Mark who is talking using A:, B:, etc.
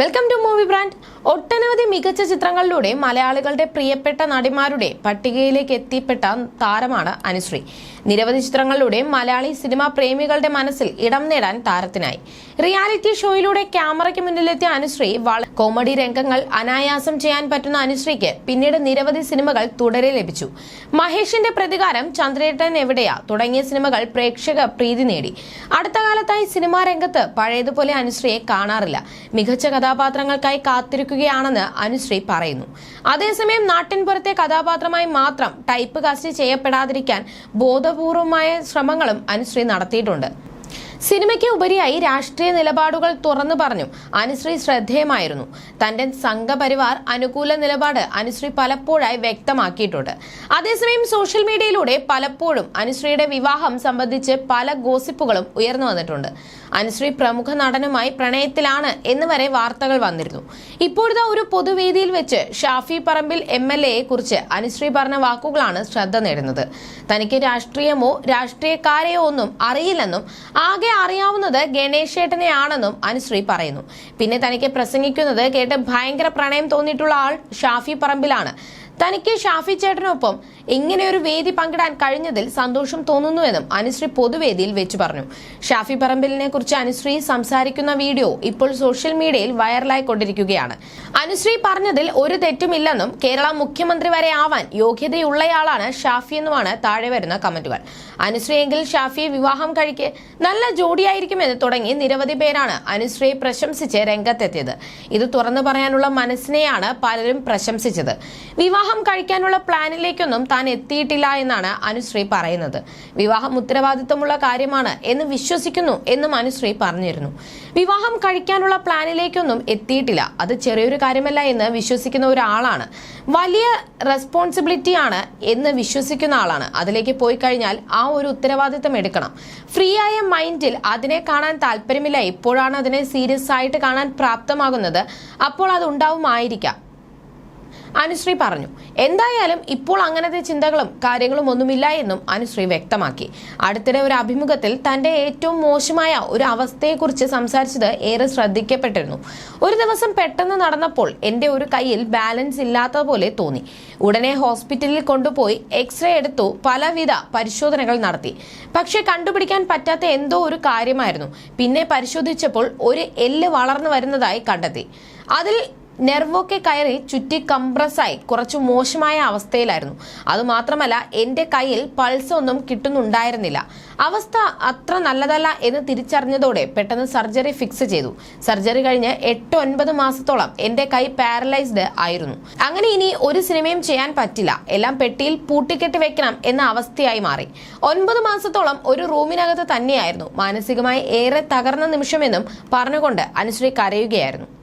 A: Welcome to movie brand ഒട്ടനവധി മികച്ച ചിത്രങ്ങളിലൂടെ മലയാളികളുടെ പ്രിയപ്പെട്ട നടിമാരുടെ പട്ടികയിലേക്ക് എത്തിപ്പെട്ട താരമാണ് അനുശ്രീ. നിരവധി ചിത്രങ്ങളിലൂടെ മലയാളി സിനിമാ പ്രേമികളുടെ മനസ്സിൽ ഇടം നേടാൻ താരത്തിനായി. റിയാലിറ്റി ഷോയിലൂടെ ക്യാമറയ്ക്ക് മുന്നിലെത്തിയ അനുശ്രീ കോമഡി രംഗങ്ങൾ അനായാസം ചെയ്യാൻ പറ്റുന്ന അനുശ്രീക്ക് പിന്നീട് നിരവധി സിനിമകൾ തുടരെ ലഭിച്ചു. മഹേഷിന്റെ പ്രതികാരം ചന്ദ്രേട്ടൻ എവിടെയാ തുടങ്ങിയ സിനിമകൾ പ്രേക്ഷക പ്രീതി നേടി. അടുത്ത കാലത്തായി സിനിമാ രംഗത്ത് പഴയതുപോലെ അനുശ്രീയെ കാണാറില്ല. മികച്ച കഥാപാത്രങ്ങൾക്കായി കാത്തിരിക്കുകയാണെന്ന് അനുശ്രീ പറയുന്നു. അതേസമയം നാട്ടിൻപുറത്തെ കഥാപാത്രമായി മാത്രം ടൈപ്പ് കാസ്റ്റ് ചെയ്യപ്പെടാതിരിക്കാൻ ബോധപൂർവമായ ശ്രമങ്ങളും അനുശ്രീ നടത്തിയിട്ടുണ്ട്. സിനിമയ്ക്ക് ഉപരിയായി രാഷ്ട്രീയ നിലപാടുകൾ തുറന്നു പറഞ്ഞു അനുശ്രീ ശ്രദ്ധേയമായിരുന്നു. തന്റെ സംഘപരിവാർ അനുകൂല നിലപാട് അനുശ്രീ പലപ്പോഴായി വ്യക്തമാക്കിയിട്ടുണ്ട്. അതേസമയം സോഷ്യൽ മീഡിയയിലൂടെ പലപ്പോഴും അനുശ്രീയുടെ വിവാഹം സംബന്ധിച്ച് പല ഗോസിപ്പുകളും ഉയർന്നു വന്നിട്ടുണ്ട്. അനുശ്രീ പ്രമുഖ നടനുമായി പ്രണയത്തിലാണ് എന്ന് വരെ വാർത്തകൾ വന്നിരുന്നു. ഇപ്പോഴത്തെ ഒരു പൊതുവേദിയിൽ വെച്ച് ഷാഫി പറമ്പിൽ എം എൽ എയെ കുറിച്ച് അനുശ്രീ പറഞ്ഞ വാക്കുകളാണ് ശ്രദ്ധ നേടുന്നത്. തനിക്ക് രാഷ്ട്രീയമോ രാഷ്ട്രീയക്കാരെയോ ഒന്നും അറിയില്ലെന്നും ആകെ അറിയാവുന്നത് ഗണേശേട്ടനെയാണെന്നും അനുശ്രീ പറയുന്നു. പിന്നെ തനിക്ക് പ്രസംഗിക്കുന്നത് കേട്ട് ഭയങ്കര പ്രണയം തോന്നിയിട്ടുള്ള ആൾ ഷാഫി പറമ്പിലാണ്. തനിക്ക് ഷാഫി ചേട്ടനൊപ്പം ഇങ്ങനെ ഒരു വേദി പങ്കിടാൻ കഴിഞ്ഞതിൽ സന്തോഷം തോന്നുന്നുവെന്നും അനുശ്രീ പൊതുവേദിയിൽ വെച്ച് പറഞ്ഞു. ഷാഫി പറമ്പിലിനെ കുറിച്ച് അനുശ്രീ സംസാരിക്കുന്ന വീഡിയോ ഇപ്പോൾ സോഷ്യൽ മീഡിയയിൽ വൈറലായിക്കൊണ്ടിരിക്കുകയാണ് അനുശ്രീ പറഞ്ഞതിൽ ഒരു തെറ്റുമില്ലെന്നും കേരള മുഖ്യമന്ത്രി വരെ ആവാൻ യോഗ്യതയുള്ളയാളാണ് ഷാഫി എന്നുമാണ് താഴെ വരുന്ന കമന്റുകൾ. അനുശ്രീ എങ്കിൽ ഷാഫിയെ വിവാഹം കഴിക്കെ നല്ല ജോഡിയായിരിക്കുമെന്ന് തുടങ്ങി നിരവധി പേരാണ് അനുശ്രീയെ പ്രശംസിച്ച് രംഗത്തെത്തിയത്. ഇത് തുറന്നു പറയാനുള്ള മനസ്സിനെയാണ് പലരും പ്രശംസിച്ചത്. വിവാഹം കഴിക്കാനുള്ള പ്ലാനിലേക്കൊന്നും താൻ എത്തിയിട്ടില്ല എന്നാണ് അനുശ്രീ പറയുന്നത്. വിവാഹം ഉത്തരവാദിത്തമുള്ള കാര്യമാണ് എന്ന് വിശ്വസിക്കുന്നു എന്നും അനുശ്രീ പറഞ്ഞിരുന്നു. വിവാഹം കഴിക്കാനുള്ള പ്ലാനിലേക്കൊന്നും എത്തിയിട്ടില്ല. അത് ചെറിയൊരു കാര്യമല്ല എന്ന് വിശ്വസിക്കുന്ന ഒരാളാണ്. വലിയ റെസ്പോൺസിബിലിറ്റിയാണ് എന്ന് വിശ്വസിക്കുന്ന ആളാണ്. അതിലേക്ക് പോയി കഴിഞ്ഞാൽ ആ ഒരു ഉത്തരവാദിത്തം എടുക്കണം. ഫ്രീ ആയ മൈൻഡിൽ അതിനെ കാണാൻ താല്പര്യമില്ല. എപ്പോഴാണ് അതിനെ സീരിയസ് ആയിട്ട് കാണാൻ പ്രാപ്തമാകുന്നത്. അപ്പോൾ അത് ഉണ്ടാവുമായിരിക്കാം. അനുശ്രീ പറഞ്ഞു. എന്തായാലും ഇപ്പോൾ അങ്ങനത്തെ ചിന്തകളും കാര്യങ്ങളും ഒന്നുമില്ല എന്നും അനുശ്രീ വ്യക്തമാക്കി. അടുത്തിടെ ഒരു അഭിമുഖത്തിൽ തന്റെ ഏറ്റവും മോശമായ ഒരു അവസ്ഥയെക്കുറിച്ച് സംസാരിച്ചത് ഏറെ ശ്രദ്ധിക്കപ്പെട്ടിരുന്നു. ഒരു ദിവസം പെട്ടെന്ന് നടന്നപ്പോൾ എന്റെ ഒരു കയ്യിൽ ബാലൻസ് ഇല്ലാത്ത പോലെ തോന്നി. ഉടനെ ഹോസ്പിറ്റലിൽ കൊണ്ടുപോയി എക്സ്റേ എടുത്തു പലവിധ പരിശോധനകൾ നടത്തി. പക്ഷെ കണ്ടുപിടിക്കാൻ പറ്റാത്ത എന്തോ ഒരു കാര്യമായിരുന്നു. പിന്നെ പരിശോധിച്ചപ്പോൾ ഒരു എല്ല് വളർന്നു വരുന്നതായി കണ്ടെത്തി. അതിൽ നെർവൊക്കെ കയറി ചുറ്റി കംപ്രസ്സായി കുറച്ചു മോശമായ അവസ്ഥയിലായിരുന്നു. അതുമാത്രമല്ല എന്റെ കയ്യിൽ പൾസ് ഒന്നും കിട്ടുന്നുണ്ടായിരുന്നില്ല. അവസ്ഥ അത്ര നല്ലതല്ല എന്ന് തിരിച്ചറിഞ്ഞതോടെ പെട്ടെന്ന് സർജറി ഫിക്സ് ചെയ്തു. സർജറി കഴിഞ്ഞ് എട്ട് ഒൻപത് മാസത്തോളം എന്റെ കൈ പാരലൈസ്ഡ് ആയിരുന്നു. അങ്ങനെ ഇനി ഒരു സിനിമയും ചെയ്യാൻ പറ്റില്ല. എല്ലാം പെട്ടിയിൽ പൂട്ടിക്കെട്ടി വെക്കണം എന്ന അവസ്ഥയായി മാറി. ഒൻപത് മാസത്തോളം ഒരു റൂമിനകത്ത് തന്നെയായിരുന്നു. മാനസികമായി ഏറെ തകർന്ന നിമിഷമെന്നും പറഞ്ഞുകൊണ്ട് അനുശ്രീ കരയുകയായിരുന്നു.